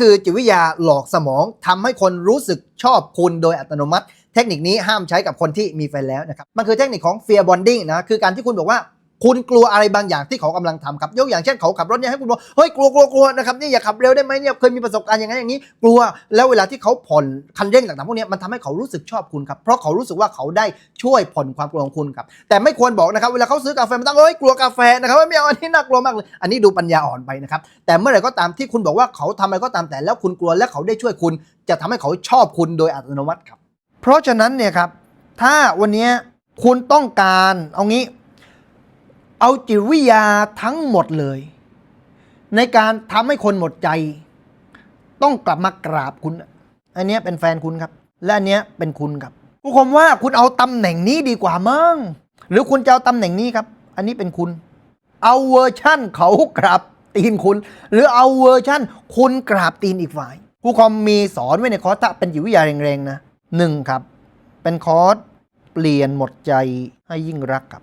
คือจิตวิทยาหลอกสมองทำให้คนรู้สึกชอบคุณโดยอัตโนมัติ เทคนิคนี้ห้ามใช้กับคนที่มีแฟนแล้วนะครับ มันคือเทคนิคของ fear bonding นะ คือการที่คุณบอกว่า คุณกลัวอะไรบางอย่างที่เขากำลังทำครับยกอย่างเช่นเขาขับรถเนี่ยให้คุณบอกเฮ้ยกลัวกลัวกลัวนะครับนี่อย่าขับเร็วได้ไหมเนี่ยเคยมีประสบการณ์อย่างนั้นอย่างนี้ กลัวแล้วเวลาที่เขาผ่อนคันเร่งต่างๆพวกนี้มันทำให้เขารู้สึกชอบคุณครับเพราะเขารู้สึกว่าเขาได้ช่วยผ่อนความกลัวของคุณครับแต่ไม่ควรบอกนะครับเวลาเขาซื้อกาแฟมาตั้งเฮ้ยกลัวกาแฟนะครับไม่เอาอันนี้น่ากลัวมากเลย อันนี้ดูปัญญาอ่อนไปนะครับแต่เมื่อไหร่ก็ตามที่คุณบอกว่าเขาทำอะไรก็ตามแต่แล้วคุณกลัวและเขาได้ช่วยคุณ จะทำให้เขาชอบคุณโดยอัตโนมัติครับ เพราะฉะนั้นเนี่ยครับถ้าวันนี้คุณต้องการเอางี้ เอาจิตวิทยาทั้งหมดเลย ในการทำให้คนหมดใจ ต้องกลับมากราบคุณ อันนี้เป็นแฟนคุณครับ และอันนี้เป็นคุณครับผู้ชมว่าคุณเอาตำแหน่งนี้ดีกว่ามั้งหรือคุณจะเอาตำแหน่งนี้ครับ อันนี้เป็นคุณ เอาเวอร์ชั่นเขากราบตีนคุณ หรือเอาเวอร์ชั่น คุณกราบตีนอีกฝ่ายผู้คอมมีสอนไว้ในคอร์สถ้าเป็นจิตวิทยาแรงๆนะหนึ่งครับ เป็นคอร์สเปลี่ยนหมดใจให้ยิ่งรักครับ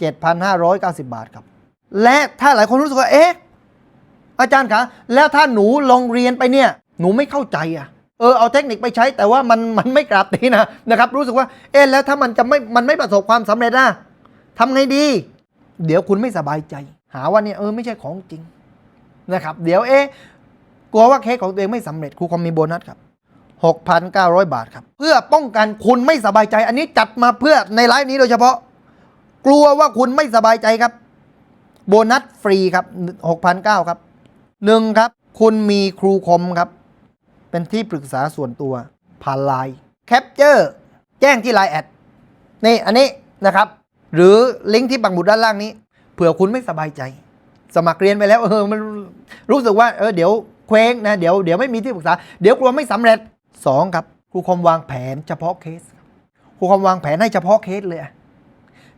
7,590 บาทครับ และถ้าหลายคนรู้สึกว่าเอ๊ะอาจารย์คะแล้วถ้าหนูลองเรียนไปเนี่ย หนูไม่เข้าใจอะเออเอาเทคนิคไปใช้แต่ว่ามันมันไม่กราบตีนะนะครับรู้สึกว่าเอ๊ะแล้วถ้ามันจะไม่มันไม่ประสบความสำเร็จนะทำไงดี เดี๋ยวคุณไม่สบายใจ หาว่าเนี่ยเออไม่ใช่ของจริงนะครับ เดี๋ยวเอ๊ะกลัวว่าเคสของตัวเองไม่สำเร็จครูคอมมีโบนัสครับ6,900 บาทครับ เพื่อป้องกันคุณไม่สบายใจ อันนี้จัดมาเพื่อในไลฟ์นี้โดยเฉพาะ กลัวว่าคุณไม่สบายใจครับ โบนัสฟรีครับ6,900ครับหนึ่งครับ คุณมีครูคมครับ เป็นที่ปรึกษาส่วนตัวผ่านไลน์แคปเจอร์แจ้งที่ไลน์แอดนี่อันนี้นะครับ หรือลิงก์ที่ปักหมุดด้านล่างนี้ เผื่อคุณไม่สบายใจ สมัครเรียนไปแล้วเออมันรู้สึกว่าเออเดี๋ยวเคว้งนะเดี๋ยวเดี๋ยวไม่มีที่ปรึกษา เดี๋ยวกลัวไม่สำเร็จสองครับครูคมวางแผนเฉพาะเคสครูคมวางแผนให้เฉพาะเคสเลยอะ